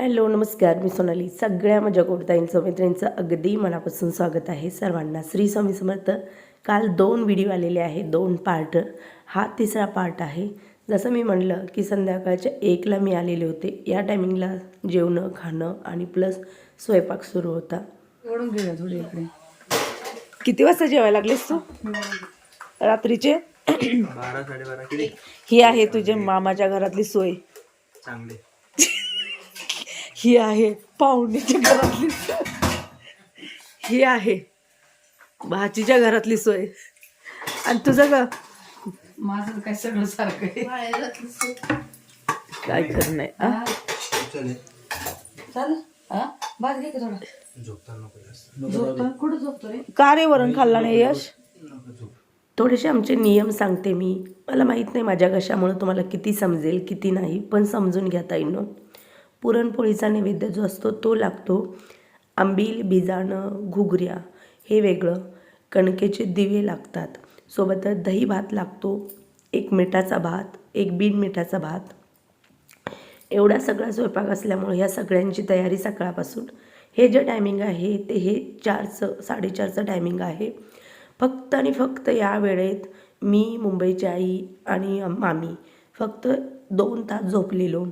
Hello नमस्कार. मी सोनाली. सगळ्या माझ्या कोणताईंचं मैत्रिणींचं अगदी मनापासून स्वागत आहे. सर्वांना श्री स्वामी समर्थ. काल दोन व्हिडिओ आलेले आहेत दोन पार्ट हा तिसरा पार्ट आहे. जसं मी म्हणलं की संध्याकाळच्या एकला मी आलेले होते. या टायमिंगला जेवणं खाणं आणि प्लस स्वयंपाक सुरू होता. ओढून घेऊया थोडी इकडे. किती वाजता जेवायला लागलीस तू? रात्रीचे? ही आहे तुझ्या मामाच्या घरातली सोय. चांगले. ही आहे पाहुणीच्या घरातली सोय. ही आहे भाचीच्या घरातली सोय. आणि तुझं ग? माझं काय सगळं सारखं आहे. काय खरं नाही आ? हा, चले. चाल हा भात घे का थोडा. झोपताना नको जास्त. झोपतो कुठं झोपतो रे का रे वरण खाल्ला नाही यश? थोडेसे आमचे नियम सांगते मी. मला माहीत नाही माझ्या कशामुळं तुम्हाला किती समजेल किती नाही पण समजून घ्या ताईनो. पुरणपोळीचा नैवेद्य जो असतो तो लागतो आंबील बिजाणं घुगऱ्या. हे वेगळं. कणकेचे दिवे लागतात. सोबतच दही भात लागतो. एक मिठाचा भात एक बिन मिठाचा भात. एवढा सगळा स्वयंपाक असल्यामुळे ह्या सगळ्यांची तयारी सकाळपासून. हे जे टायमिंग आहे ते हे चारचं साडेचारचं टायमिंग आहे. फक्त आणि फक्त या वेळेत मी मुंबईची आई आणि मामी फक्त दोन तास झोपलेलो.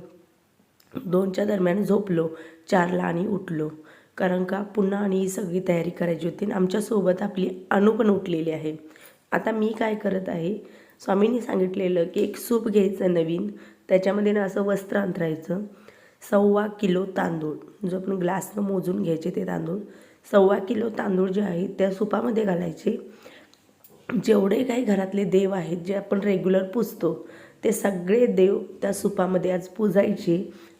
दोनच्या दरम्यान झोपलो चारला आणि उठलो. कारण का पुन्हा आणि ही सगळी तयारी करायची होती आणि आमच्यासोबत आपली अणू पण उठलेली आहे. आता मी काय करत आहे? स्वामींनी सांगितलेलं की एक सूप घ्यायचं नवीन त्याच्यामध्ये ना असं वस्त्र अंतरायचं. सव्वा किलो तांदूळ जो आपण ग्लासनं मोजून घ्यायचे ते तांदूळ. सव्वा किलो तांदूळ जे आहेत त्या सुपामध्ये घालायचे. जेवढे काही घरातले देव आहेत जे आपण रेग्युलर पुजतो ते सगळे देव त्या सुपामध्ये आज पुजायचे.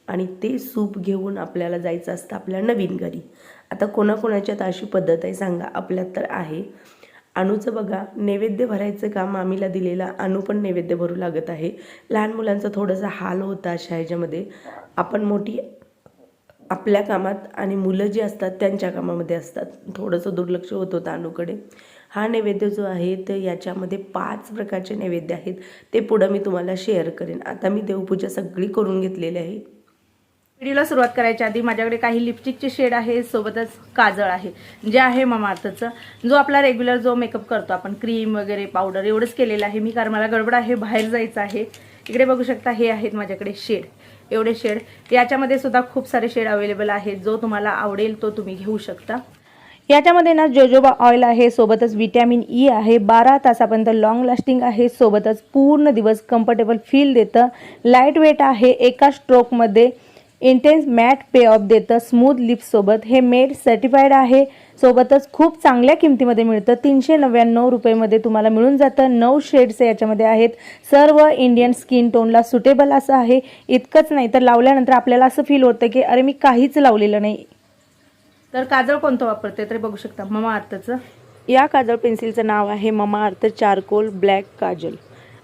आणि ते सूप घेऊन आपल्याला जायचं असतं आपल्या नवीन घरी. आता कोणाकोणाच्यात अशी पद्धत आहे सांगा. आपल्यात तर आहे. अणूचं बघा नैवेद्य भरायचं काम मामीला दिलेला अणू पण नैवेद्य भरू लागत आहे. लहान मुलांचा थोडासा हाल होता अशा ह्याच्यामध्ये. आपण मोठी आपल्या कामात आणि मुलं जी असतात त्यांच्या कामामध्ये असतात. थोडंसं दुर्लक्ष होत होतं अणूकडे हा नैवेद्य जो आहे तर याच्यामध्ये पाच प्रकारचे नैवेद्य आहेत. ते पुढं मी तुम्हाला शेअर करेन. आता मी देवपूजा सगळी करून घेतलेली आहे. व्हिडिओला सुरुवात करायच्या आधी माझ्याकडे काही लिपस्टिकचे शेड आहे सोबतच काजळ आहे जे आहे ममार्थचं जो आपला रेग्युलर जो मेकअप करतो आपण क्रीम वगैरे पावडर एवढंच केलेलं आहे मी कारण मला गडबड आहे बाहेर जायचं आहे. इकडे बघू शकता हे आहेत माझ्याकडे शेड एवढे शेड याच्यामध्ये सुद्धा खूप सारे शेड अवेलेबल आहेत. जो तुम्हाला आवडेल तो तुम्ही घेऊ शकता. याच्यामध्ये ना जोजोबा ऑइल आहे सोबतच विटॅमिन ई e आहे. बारा तासापर्यंत लॉंग लास्टिंग आहे सोबतच पूर्ण दिवस कम्फर्टेबल फील देतं. लाइट वेट आहे एका स्ट्रोकमध्ये इंटेन्स मॅट पे ऑफ देतं स्मूथ लिप्ससोबत हे मेड सर्टिफाईड आहे. सोबतच खूप चांगल्या किमतीमध्ये मिळतं. तीनशे नव्याण्णव रुपयेमध्ये तुम्हाला मिळून जातं. नऊ शेड्स याच्यामध्ये आहेत. सर्व इंडियन स्किन टोनला सुटेबल असं आहे. इतकंच नाही तर लावल्यानंतर आपल्याला असं फील होतं की अरे मी काहीच लावलेलं नाही. तर काजळ कोणतं वापरते? तरी बघू शकता. ममा अर्थचं. या काजळ पेन्सिलचं नाव आहे mama earth charcoal black Kajal.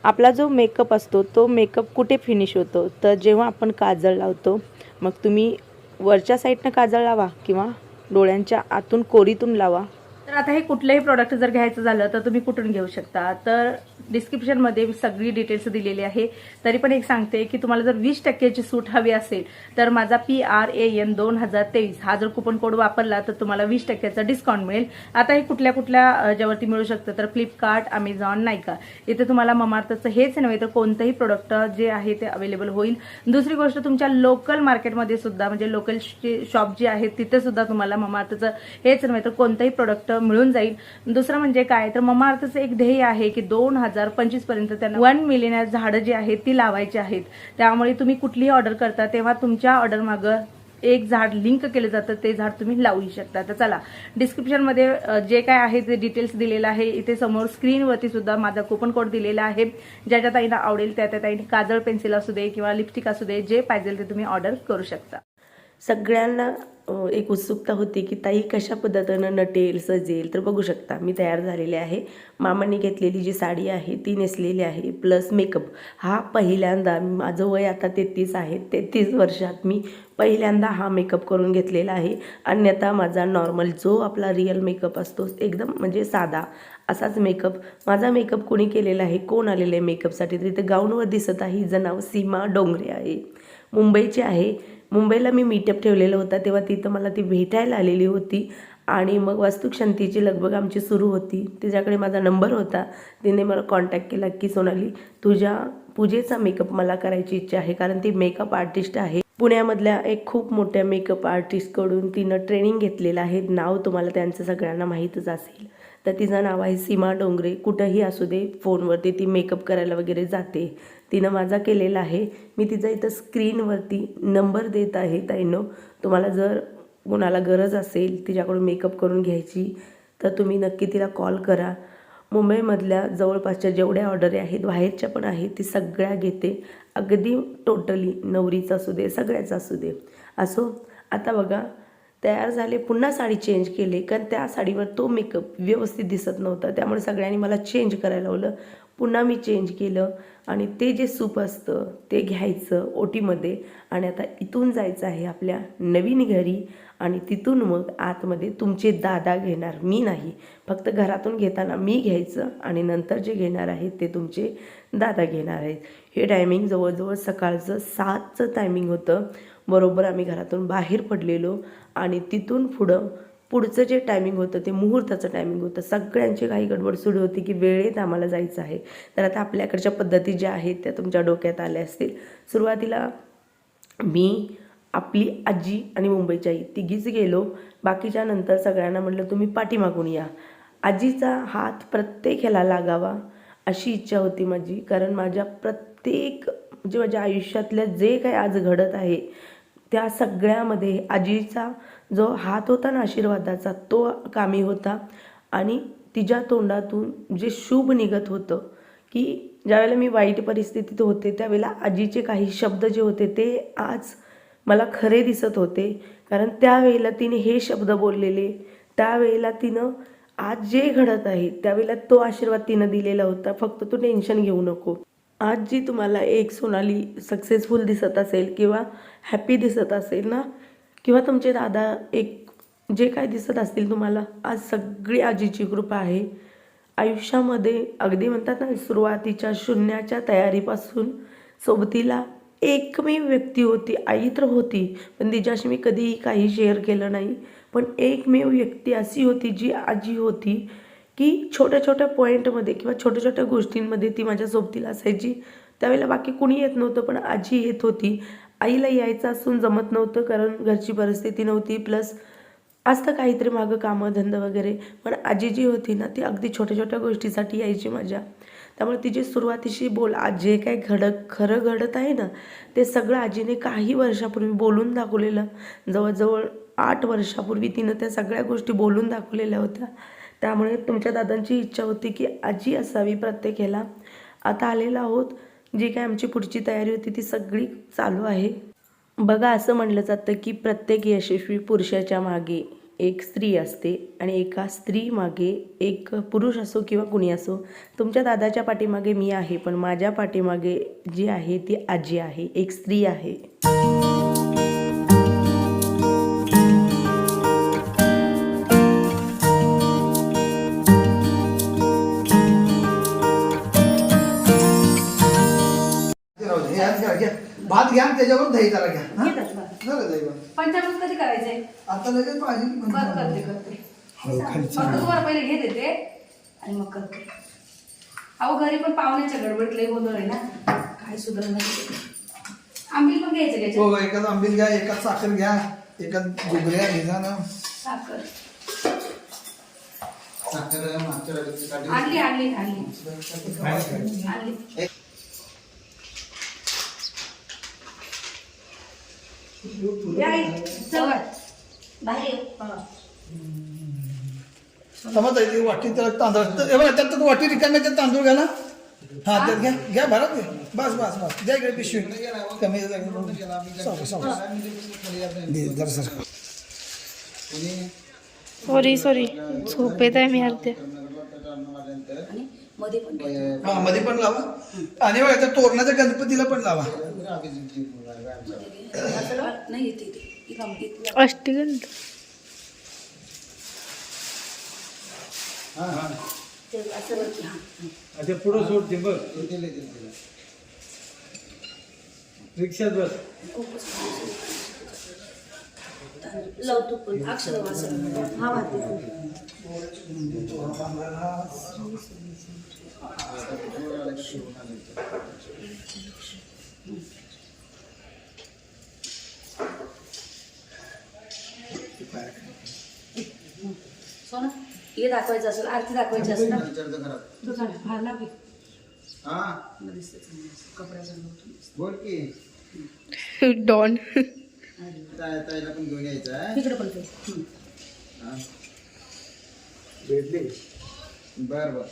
आपला जो मेकअप असतो तो मेकअप कुठे फिनिश होतो? तर जेव्हा आपण काजळ लावतो मग तुम्ही वरच्या साईडनं काजळ लावा किंवा डोळ्यांच्या आतून कोरीतून लावा. तर आता हे कुठलंही प्रोडक्ट जर घ्यायचं झालं तर तुम्ही कुठून घेऊ शकता. तर डिस्क्रिप्शनमध्ये सगळी डिटेल्स दिलेली आहे. तरी पण एक सांगते की तुम्हाला जर वीस टक्क्याची सूट हवी असेल तर माझा पी आर ए एन दोन हजार तेवीस हा जर कुपन कोड वापरला तर तुम्हाला वीस टक्क्याचा डिस्काउंट मिळेल. आता हे कुठल्या कुठल्या ज्यावरती मिळू शकतं तर फ्लिपकार्ट अमेझॉन नायका इथे तुम्हाला ममार्थचं हेच नव्हे तर कोणतंही प्रोडक्ट जे आहे ते अवेलेबल होईल. दुसरी गोष्ट तुमच्या लोकल मार्केटमध्ये सुद्धा म्हणजे लोकल शॉप जे आहेत तिथे सुद्धा तुम्हाला ममार्थचं हेच नव्हे तर कोणतंही प्रोडक्ट मिळून जाईल. दुसरं म्हणजे काय? तर ममार्थचं एक ध्येय आहे की दोन हजार पंचवीसपर्यंत त्यांना वन मिलियन झाडं जी आहेत ती लावायची आहेत. त्यामुळे तुम्ही कुठलीही ऑर्डर करता तेव्हा तुमच्या ऑर्डर मागं एक झाड लिंक केलं जातं ते झाड तुम्ही लावू शकता. तर चला डिस्क्रिप्शनमध्ये जे काय आहे ते डिटेल्स दिलेलं आहे. इथे समोर स्क्रीनवरती सुद्धा माझा कुपन कोड दिलेला आहे. ज्या ज्या ताईंना आवडेल त्या त्या ताईंनी काजळ पेन्सिल असू दे किंवा लिपस्टिक असू दे जे पाहिजे ते तुम्ही ऑर्डर करू शकता. सगळ्यांना एक उत्सुकता होती की ताई कशा पद्धतीनं नटेल सजेल तर बघू शकता. मी तयार झालेले आहे. मामाने घेतलेली जी साडी आहे ती नेसलेली आहे. Plus makeup. हा पहिल्यांदा माझं वय आता तेहतीस आहे. तेहतीस वर्षात मी पहिल्यांदा हा मेकअप करून घेतलेला आहे. अन्यथा माझा नॉर्मल जो आपला रिअल मेकअप असतो एकदम म्हणजे साधा असाच मेकअप. माझा मेकअप कोणी केलेला आहे? कोण आलेलं आहे मेकअपसाठी? तर इथं गाऊनवर दिसत आहे. हिचं नाव सीमा डोंगरे आहे. मुंबईची आहे. मुंबईला मी मीटअप ठेवलेला होता तेव्हा तिथं मला ती भेटायला आलेली होती. आणि मग वास्तुक्षांतीची लगबग आमची सुरू होती. तिच्याकडे माझा नंबर होता. तिने मला कॉन्टॅक्ट केला की सोनाली तुझ्या पूजेचा मेकअप मला करायची इच्छा आहे कारण ती मेकअप आर्टिस्ट आहे. पुण्यामधल्या एक खूप मोठ्या मेकअप आर्टिस्टकडून तिनं ट्रेनिंग घेतलेलं आहे. नाव तुम्हाला त्यांचं सगळ्यांना माहीतच असेल. तर तिचं नाव आहे सीमा डोंगरे. कुठंही असू दे फोनवरती ती मेकअप करायला वगैरे जाते. तिनं माझा केलेला आहे. मी तिचा इथं स्क्रीनवरती नंबर देत आहे ताईनो. तुम्हाला जर कोणाला गरज असेल तिच्याकडून मेकअप करून घ्यायची तर तुम्ही नक्की तिला कॉल करा. मुंबईमधल्या जवळपासच्या जेवढ्या ऑर्डरी आहेत बाहेरच्या पण आहेत ती सगळ्या घेते. अगदी टोटली नवरीचं असू दे सगळ्याचं असू दे. असो आता बघा तयार झाले पुन्हा साडी चेंज केली कारण त्या साडीवर तो मेकअप व्यवस्थित दिसत नव्हता. त्यामुळे सगळ्यांनी मला चेंज करायला लावलं. पुन्हा मी चेंज केलं आणि ते जे सूप असतं ते घ्यायचं ओटीमध्ये आणि आता इथून जायचं आहे आपल्या नवीन घरी आणि तिथून मग आतमध्ये तुमचे दादा घेणार. मी नाही. फक्त घरातून घेताना मी घ्यायचं आणि नंतर जे घेणार आहेत ते तुमचे दादा घेणार आहेत. हे टायमिंग जवळजवळ सकाळचं सातचं टायमिंग होतं. बरोबर आम्ही घरातून बाहेर पडलेलो आणि तिथून पुढं पुढचं जे टायमिंग होतं ते मुहूर्ताचं टायमिंग होतं. सगळ्यांची काही गडबड सुरू होती की वेळेत आम्हाला जायचं आहे. तर आता आपल्याकडच्या पद्धती ज्या आहेत त्या तुमच्या डोक्यात आल्या असतील. सुरुवातीला मी आपली आजी आणि मुंबईची आई तिघीच गेलो. बाकीच्या नंतर सगळ्यांना म्हटलं तुम्ही पाठीमागून या. आजीचा हात प्रत्येक ह्याला लागावा अशी इच्छा होती माझी. कारण माझ्या प्रत्येक म्हणजे माझ्या आयुष्यातल्या जे काही आज घडत आहे त्या सगळ्यामध्ये आजीचा जो हात होता ना आशीर्वादाचा तो कामी होता. आणि तिच्या तोंडातून जे शुभ निघत होतं की ज्यावेळेला मी वाईट परिस्थितीत होते त्यावेळेला आजीचे काही शब्द जे होते ते आज मला खरे दिसत होते. कारण त्यावेळेला तिने हे शब्द बोललेले त्यावेळेला तिनं आज जे घडत आहे त्यावेळेला तो आशीर्वाद तिनं दिलेला होता. फक्त तू टेन्शन घेऊ नको. आज जी तुम्हाला एक सोनाली सक्सेसफुल दिसत असेल किंवा हॅपी दिसत असेल ना किंवा तुमचे दादा एक जे काय दिसत असतील तुम्हाला आज सगळी आजीची कृपा आहे. आयुष्यामध्ये अगदी म्हणतात ना सुरुवातीच्या शून्याच्या तयारीपासून सोबतीला एकमेव व्यक्ती होती आई तर होती पण तिच्याशी मी कधीही काही शेअर केलं नाही. पण एकमेव व्यक्ती अशी होती जी आजी होती की छोट्या छोट्या पॉईंटमध्ये किंवा छोट्या छोट्या गोष्टींमध्ये ती माझ्या सोबतीला असायची. त्यावेळेला बाकी कुणी येत नव्हतं पण आजी येत होती. आईला यायचं असून जमत नव्हतं कारण घरची परिस्थिती नव्हती. प्लस असतं काहीतरी मागं कामं धंदा वगैरे. पण आजी जी होती ना ती अगदी छोट्या छोट्या गोष्टीसाठी यायची माझ्या. त्यामुळे तिची सुरुवातीशी बोल आज जे काही घडत खरं घडत आहे ना ते सगळं आजीने काही वर्षापूर्वी बोलून दाखवलेलं. जवळजवळ आठ वर्षापूर्वी तिनं त्या सगळ्या गोष्टी बोलून दाखवलेल्या होत्या. त्यामुळे तुमच्या दादांची इच्छा होती की आजी असावी प्रत्येक ह्याला. आता आलेला आहोत. जी काय आमची पुढची तयारी होती ती सगळी चालू आहे. बघा असं म्हणलं जातं की प्रत्येक यशस्वी पुरुषाच्या मागे एक स्त्री असते आणि एका स्त्री मागे एक पुरुष असो किंवा कुणी असो तुमच्या दादाच्या पाठीमागे मी आहे पण माझ्या पाठीमागे जी आहे ती आजी आहे एक स्त्री आहे. आणि त्याच्यावर दही जरा घ्या. हा? झालं दही भात. पंचामृत कधी करायचंय आता लगेच पाहिजे की म्हणजे? करते करते. हो, तुम्हाला पहिले घेत येते आणि मग करते. अहो घरी पण पाहुण्याच्या गडबडीत लई गोंधळ आहे ना. काय सुधारणा नाही. आंबील पण घ्यायचं घ्यायचं हो एकाच आंबील घ्या एकाच साखर घ्या एकाच गुगऱ्या घ्या ना. साखर. साखर मागच्या वेळेची काढली. आणली आणली. आणली. आणली या आई, चल. बाहेर ये. हा. समज आहे वाटी तांदूळ तर हे बघा, त्यात तर वाटी रिकाम्या त्यात तांदूळ घ्या ना हा त्यात घ्या घ्या भरा ते बस बस बस द्या इकडे पिशवी कमी जरा सर सॉरी सॉरी झोपेत आहे मी अर्ध्या. हा मध्ये पण लावा आणि बघा त्या तोरणाच्या गणपतीला पण लावा. नाही इथे. अष्टगंध. ते असं वरती, हा. ते पुढं सोडते बघ. रिक्षात बस. लावतो पण अक्षर वाचन. हा वाहते हे दाखवायचं असेल आरती दाखवायची असेल ना तू लाव की हा मला दिसतं चांगलं असं. कपड्याचा नव्हतं. बोल की डॉन ताय ताईला पण घेऊन यायचं आहे तिकडे पण ते हं. हा. भेटली बर बर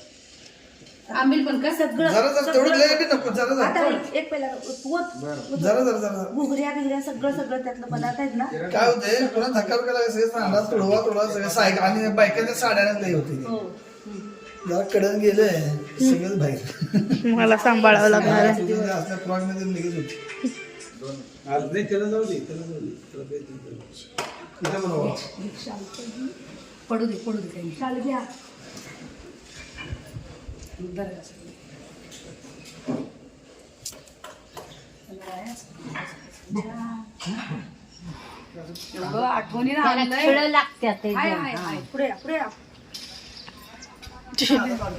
आंबील पण का सगळं जरा जरा तेवढं लय बी नको जरा जरा. आता एक- पहिला जरा जरा जरा. घुगऱ्या बिगऱ्या सगळं सगळं त्यातलं पदार्थ आहेत ना. काय होतंय पुन्हा धक्का बिक्का सगळे सांगा तुडवा तुडवा सगळे सायकल आणि बायकांच्या साड्यानं लई होते. हो. जरा कडन गेले सगळेच बाहेर. मला सांभाळावं लागणार. आहे असल्या लगेच होती. नाही त्याला जाऊ दे त्याला जाऊ दे. त्याला काही ते करू. इथं बरोबर पडू दे पडू दे काही शाल घ्या. पुढे पुढे.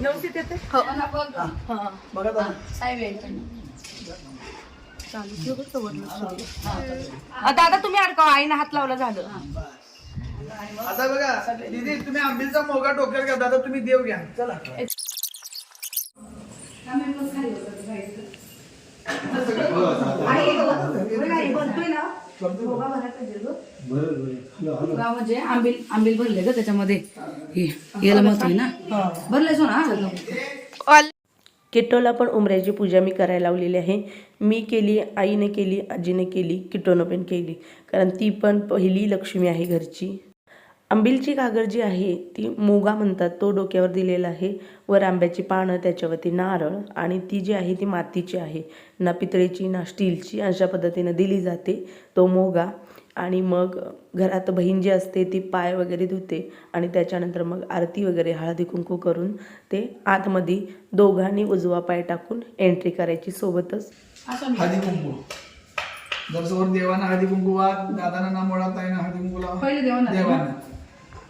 व्यवस्थित येते? हो. हा. आता. आता आता तुम्ही अडकाव. आईनं हात लावला झालं. आता बघा दीदी तुम्ही आंबीलचा मोगा डोक्यावर घ्या. दादा तुम्ही देव घ्या. चला. म्हणजे आंबील आंबील भरले ग त्याच्यामध्ये. हे याला आहे ना? भरले सो ना किट्टोला पण उमऱ्याची पूजा मी करायला लावलेली आहे. मी केली आईने केली आजीने केली किट्टोनं पण केली. कारण ती पण पहिली लक्ष्मी आहे घरची. आंबिलची घागर जी आहे ती मोगा म्हणतात. तो डोक्यावर दिलेला आहे. वर आंब्याची पानं त्याच्यावरती नारळ आणि ती जी आहे ती मातीची आहे. ना पितळेची ना स्टीलची अशा पद्धतीनं दिली जाते. तो मोगा आणि मग घरात बहीण जी असते ती पाय वगैरे धुते आणि त्याच्यानंतर मग आरती वगैरे हळदी कुंकू करून ते आतमध्ये दोघांनी उजवा पाय टाकून एंट्री करायची सोबतच. हळदी कुंकू. जर समोर देवाना हळदी कुंकू दादाना नाम ओळखता येईना हळदी कुंकू लावा पहिले देवांना.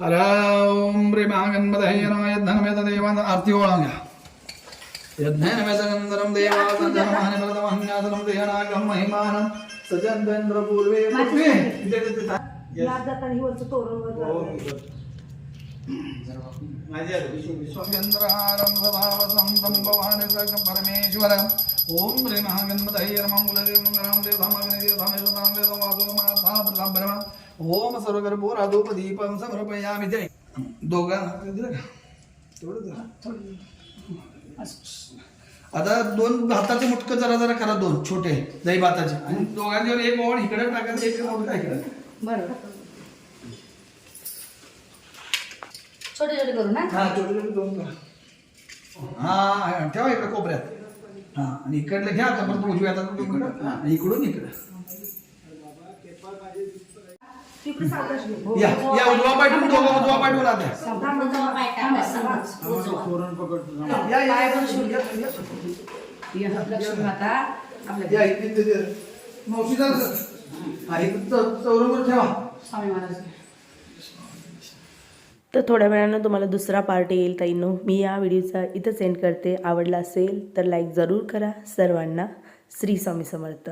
हर ओम रे महागणपतये नमः यज्ञमेत देवांना आरती ओळंगा यज्ञमेतगंधरं देवासंधनमहनिमृतमहन्यासनं देहनागं महिमानं सजन्तेन्द्र पूर्वे पृथ्वी। इथे- इथे- इथे. जाताना ही वरचं तोरण वगैरे स्वगंधहारं स्वभावसंतं भवानि परमेश्वरम् ॐ ह्रीं महागणपतये नमः मूलदेवं देवधामग्निदेवधामेश्वरां देववासुमासाब्रह्म ॐ सर्वगर्भोराधोपदीपं समर्पयामि जय. दोघां दिलं का? तेवढं दिलं. आता दोन भाताचे मुटकं जरा जरा करा दोन छोटे दही भाताचे. आणि दोघांचे एक ओळ इकडे टाकायचं एक ओळ इकडे. बरं छोटे छोटे करू ना? हा छोटे छोटे दोन करा. हा ठेवा इकडे कोपऱ्यात. हा आणि इकडलं घ्या आता परत उजव्या हातात इकडं हा, इकडून इकडं. या या उजवा पाठवून दोघं उजवा पाठवून आता थांब, थांब, थांब, थांब. या या पाय या, पण शिवून या, घे. या. या, लक्ष्मी माता आपल्या या इथे इथे, इथे. मावशी जरा हा इथं चौ- चौरंगर ठेवा. स्वामी महाराज. तर थोड्या वेळानं तुम्हाला दुसरा पार्ट येईल ताईंनो. मी या व्हिडिओचा इथं सेंड करते. आवडला असेल तर लाईक जरूर करा. सर्वांना श्री स्वामी समर्थ.